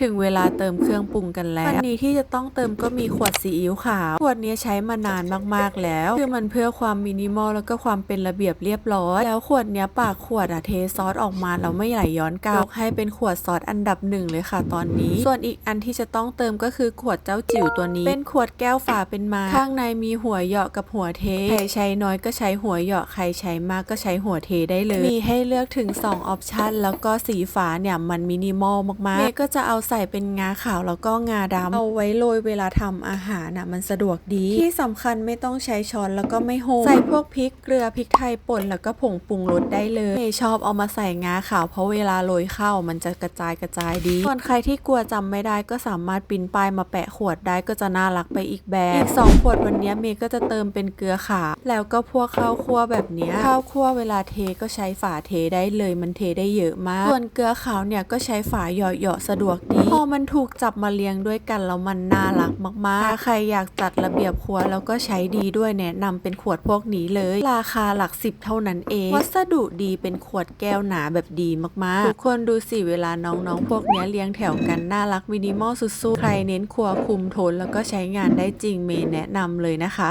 ถึงเวลาเติมเครื่องปรุงกันแล้ววันนี้ที่จะต้องเติมก็มีขวดซีอิ๊วขาว ขวดนี้ใช้มานานมากๆแล้ว คือมันเพื่อความมินิมอลแล้วก็ความเป็นระเบียบเรียบร้อย แล้วขวดนี้ปากขวดอะเทซอสออกมาแล้วไม่ไหลย้อนกลับให้เป็นขวดซอสอันดับหนึ่งเลยค่ะตอนนี้ ส่วนอีกอันที่จะต้องเติมก็คือขวดเจ้าจิ๋วตัวนี้ เป็นขวดแก้วฝาเป็นไมา ข้างในมีหัวเหยาะกับหัวเท ใครใช้น้อยก็ใช้หัวเหยาะ ใครใช้มากก็ใช้หัวเทได้เลย มีให้เลือกถึง2ออปชันแล้วก็สีฝาเนี่ยมันมินิมอลมากๆเมย์ก็จะเอาใส่เป็นงาขาวแล้วก็งาดำเอาไว้โรยเวลาทำอาหารน่ะมันสะดวกดี ที่สำคัญไม่ต้องใช้ช้อนแล้วก็ไม่โหใส่พวกพริกเกลือพริกไทยป่นแล้วก็ผงปรุงรสได้เลยเมย์ชอบเอามาใส่งาขาวเพราะเวลาโรยข้าวมันจะกระจายกระจายดี ส่วนใครที่กลัวจำไม่ได้ก็สามารถปิ้นป้ายมาแปะขวดได้ก็จะน่ารักไปอีกแบบอีก2ขวดวันนี้เมย์ก็จะเติมเป็นเกลือขาวแล้วก็พวกข้าวคั่วแบบนี้ข้าวคั่วเวลาเทก็ใช้ฝาเทได้เลยมันเทได้เยอะมาก ส่วนเกลือขาวเนี่ยก็ใช้ฝาเหยาะๆสะดวกดี พอมันถูกจับมาเรียงด้วยกันแล้วมันน่ารักมากๆถ้าใครอยากจัดระเบียบครัวแล้วก็ใช้ดีด้วยแนะนำเป็นขวดพวกนี้เลย ราคาหลักสิบเท่านั้นเอง วัสดุดีเป็นขวดแก้วหนาแบบดีมากๆ ทุกคนดูสิเวลาน้องๆ พวกเนี้ยเรียงแถวกันน่ารักมินิมอลสุดๆ ใครเน้นครัวคุมโทนแล้วก็ใช้งานได้จริงเมย์แนะนำเลยนะคะ